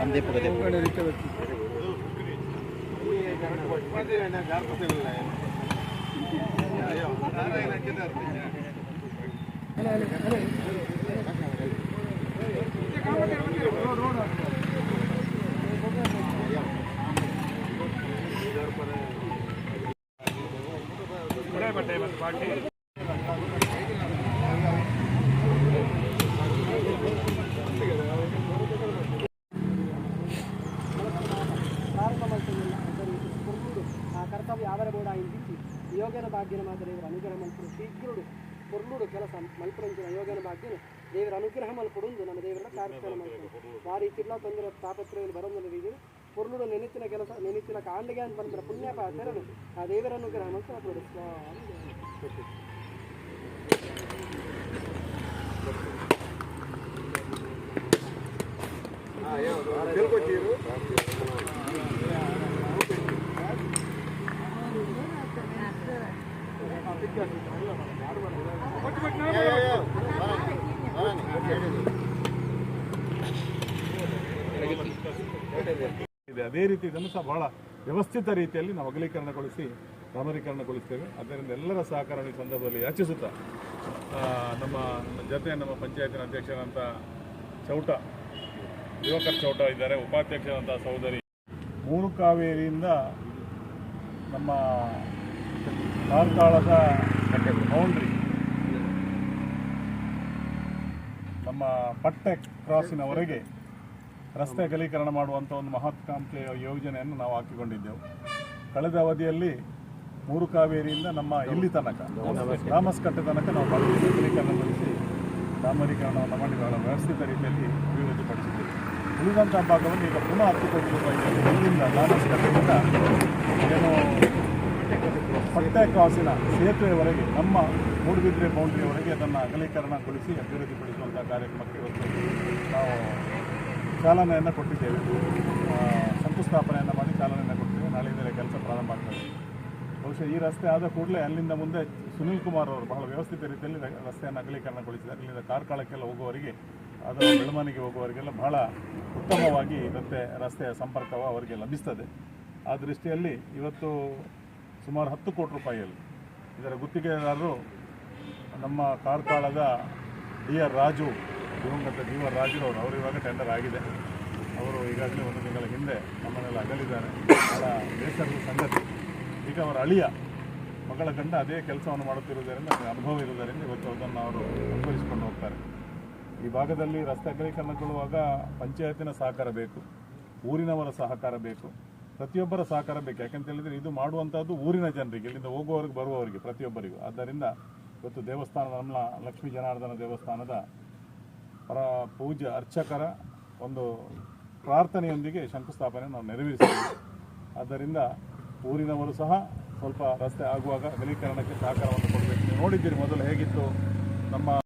ಅಂದೇ ಪಕ್ಕದೇ ಬಟ್ಟೆ ಮತ್ತು ಪಾಟಿ ಅಂದೀಪ ಗದೆ ఆ కర్తవ్య ఆవరబోడ ఇంటించి యోగన భాగ్యన మాత ದೇವರ ಅನುಗ್ರಹ ಮಲ್ಪುಡು ಶೀಘ್ರುಡು ಪೊರ್ಲುಡು ಕೆಲಸ ಮಲ್ಪುರಂಚಿನ ಯೋಗನ ಭಾಗ್ಯನ ದೇವರ ಅನುಗ್ರಹ ಮಲ್ಪುಡುಂದು ನಮ್ಮ ದೇವರ ಪ್ರಾರ್ಥನೆ ಮಾಡ್ಕೊಂಡು ವಾರಿ ಜಿಲ್ಲಾ ತೊಂದರೆ ತಾಪತ್ರಯಲ್ಲಿ ಬರೋದನ್ನ ರೀತಿ ಪೊರ್ಲುಡು ನೆನೆತಿನ ಕೆಲಸ ನೆನೆತಿನ ಕಾಂಡಿಗೆ ಅಂತ ಬಂದ್ರೆ ಪುಣ್ಯ ಪಾತ್ರನು ಆ ದೇವರ ಅನುಗ್ರಹ ಮಲ್ಪಡು ಸ್ವಾಮಿ ಅದೇ ರೀತಿ ಇದನ್ನು ಸಹ ಬಹಳ ವ್ಯವಸ್ಥಿತ ರೀತಿಯಲ್ಲಿ ನಾವು ಅಗಲೀಕರಣಗೊಳಿಸಿ ಡಾಮರೀಕರಣಗೊಳಿಸ್ತೇವೆ ಅದರಿಂದ ಎಲ್ಲರ ಸಹಕಾರ ಈ ಸಂದರ್ಭದಲ್ಲಿ ಯಾಚಿಸುತ್ತಾ ನಮ್ಮ ಜೊತೆ ನಮ್ಮ ಪಂಚಾಯತಿನ ಅಧ್ಯಕ್ಷರಂತ ಚೌಟ ಯುವಕರ್ ಚೌಟ ಇದ್ದಾರೆ ಉಪಾಧ್ಯಕ್ಷರಂತ ಸಹೋದರಿ. ಮೂರು ಕಾವೇರಿಯಿಂದ ನಮ್ಮ ಕಾರ್ಕಳದ ಬೌಂಡ್ರಿ ನಮ್ಮ ಪಟ್ಟೆ ಕ್ರಾಸಿನವರೆಗೆ ರಸ್ತೆ ಅಗಲೀಕರಣ ಮಾಡುವಂಥ ಒಂದು ಮಹತ್ವಾಕಾಂಕ್ಷೆಯ ಯೋಜನೆಯನ್ನು ನಾವು ಹಾಕಿಕೊಂಡಿದ್ದೆವು. ಕಳೆದ ಅವಧಿಯಲ್ಲಿ ಮೂರು ಕಾವೇರಿಯಿಂದ ನಮ್ಮ ಇಲ್ಲಿ ತನಕ, ರಾಮಸ್ಕಟ್ಟೆ ತನಕ ನಾವು ಬಹಳ ಅಗಲೀಕರಣಗೊಳಿಸಿ ಡಾಮರೀಕರಣವನ್ನು ಮಾಡಿ ಬಹಳ ವ್ಯವಸ್ಥಿತ ರೀತಿಯಲ್ಲಿ ಅಭಿವೃದ್ಧಿಪಡಿಸಿದ್ದೇವೆ ಉಳಿದಂಥ ಭಾಗವನ್ನು ಈಗ ಪುನಃ ಹತ್ತು ಕೋಟಿ ರೂಪಾಯಿ ಇಲ್ಲಿಂದ ರಾಮಸ್ಕಟ್ಟೆಯಿಂದ ಏನು ಪಟ್ಟೆ ಕ್ರಾಸಿನ ಸೇತುವೆವರೆಗೆ, ನಮ್ಮ ಮೂಡುಬಿದ್ರೆ ಬೌಂಡ್ರಿಯವರೆಗೆ ಅದನ್ನು ಅಗಲೀಕರಣಗೊಳಿಸಿ ಅಭಿವೃದ್ಧಿಪಡಿಸುವಂಥ ಕಾರ್ಯಕ್ರಮಕ್ಕೆ ಇವತ್ತು ನಾವು ಚಾಲನೆಯನ್ನು ಕೊಟ್ಟಿದ್ದೇವೆ. ಶಂಕುಸ್ಥಾಪನೆಯನ್ನು ಮಾಡಿ ಚಾಲನೆಯನ್ನು ಕೊಟ್ಟಿದ್ದೇವೆ. ನಾಳೆಯಿಂದಲೇ ಕೆಲಸ ಪ್ರಾರಂಭ ಆಗ್ತದೆ. ಬಹುಶಃ ಈ ರಸ್ತೆ ಆದ ಕೂಡಲೇ ಅಲ್ಲಿಂದ ಮುಂದೆ ಸುನೀಲ್ ಕುಮಾರ್ ಅವರು ಬಹಳ ವ್ಯವಸ್ಥಿತ ರೀತಿಯಲ್ಲಿ ರಸ್ತೆಯನ್ನು ಅಗಲೀಕರಣಗೊಳಿಸಿದ್ದಾರೆ. ಇಲ್ಲಿಂದ ಕಾರ್ಕಳಕ್ಕೆಲ್ಲ ಹೋಗುವವರಿಗೆ, ಅದರ ಬೆಳವಣಿಗೆ ಹೋಗುವವರಿಗೆಲ್ಲ ಬಹಳ ಉತ್ತಮವಾಗಿ ಮತ್ತೆ ರಸ್ತೆಯ ಸಂಪರ್ಕವು ಅವರಿಗೆ ಲಭಿಸ್ತದೆ. ಆ ದೃಷ್ಟಿಯಲ್ಲಿ ಇವತ್ತು ಸುಮಾರು ಹತ್ತು ಕೋಟಿ ರೂಪಾಯಿಯಲ್ಲಿ. ಇದರ ಗುತ್ತಿಗೆದಾರರು ನಮ್ಮ ಕಾರ್ಕಾಳದ ಡಿ ಆರ್ ರಾಜು, ದಿವಂಗತ ಡಿ ಆರ್ ರಾಜುರವರು. ಅವರು ಇವಾಗ ಟೆಂಡರ್ ಆಗಿದೆ. ಅವರು ಈಗಾಗಲೇ ಒಂದು ತಿಂಗಳ ಹಿಂದೆ ನಮ್ಮನೆಲ್ಲ ಅಗಲಿದ್ದಾರೆ. ಬಹಳ ಬೇಸರದ ಸಂಗತಿ. ಈಗ ಅವರ ಅಳಿಯ ಮಗಳ ಗಂಡ ಅದೇ ಕೆಲಸವನ್ನು ಮಾಡುತ್ತಿರುವುದರಿಂದ ಅನುಭವ ಇರುವುದರಿಂದ ಇವತ್ತು ಅದನ್ನು ಅವರು ಅನುಭವಿಸಿಕೊಂಡು ಹೋಗ್ತಾರೆ. ಈ ಭಾಗದಲ್ಲಿ ರಸ್ತೆ ಅಗಲೀಕರಣಗೊಳ್ಳುವಾಗ ಪಂಚಾಯತಿನ ಸಹಕಾರ ಬೇಕು, ಊರಿನವರ ಸಹಕಾರ ಬೇಕು. ಪ್ರತಿಯೊಬ್ಬರ ಸಹಕಾರ ಬೇಕು. ಯಾಕಂತ ಹೇಳಿದ್ರೆ ಇದು ಮಾಡುವಂಥದ್ದು ಊರಿನ ಜನರಿಗೆ, ಇಲ್ಲಿಂದ ಹೋಗುವವರಿಗೆ, ಬರುವವರಿಗೆ, ಪ್ರತಿಯೊಬ್ಬರಿಗೂ. ಆದ್ದರಿಂದ ಇವತ್ತು ದೇವಸ್ಥಾನದ ನಮ್ಮ ಲಕ್ಷ್ಮೀ ಜನಾರ್ದನ ದೇವಸ್ಥಾನದ ಪರ ಪೂಜ್ಯ ಅರ್ಚಕರ ಒಂದು ಪ್ರಾರ್ಥನೆಯೊಂದಿಗೆ ಶಂಕುಸ್ಥಾಪನೆ ನಾವು ನೆರವೇರಿಸಿದ್ದೇವೆ ಆದ್ದರಿಂದ ಊರಿನವರು ಸಹ ಸ್ವಲ್ಪ ರಸ್ತೆ ಆಗುವಾಗ ಅಗಲೀಕರಣಕ್ಕೆ ಸಹಕಾರವನ್ನು ಕೊಡಬೇಕು. ನೋಡಿದ್ದೀರಿ ಮೊದಲು ಹೇಗಿತ್ತು ನಮ್ಮ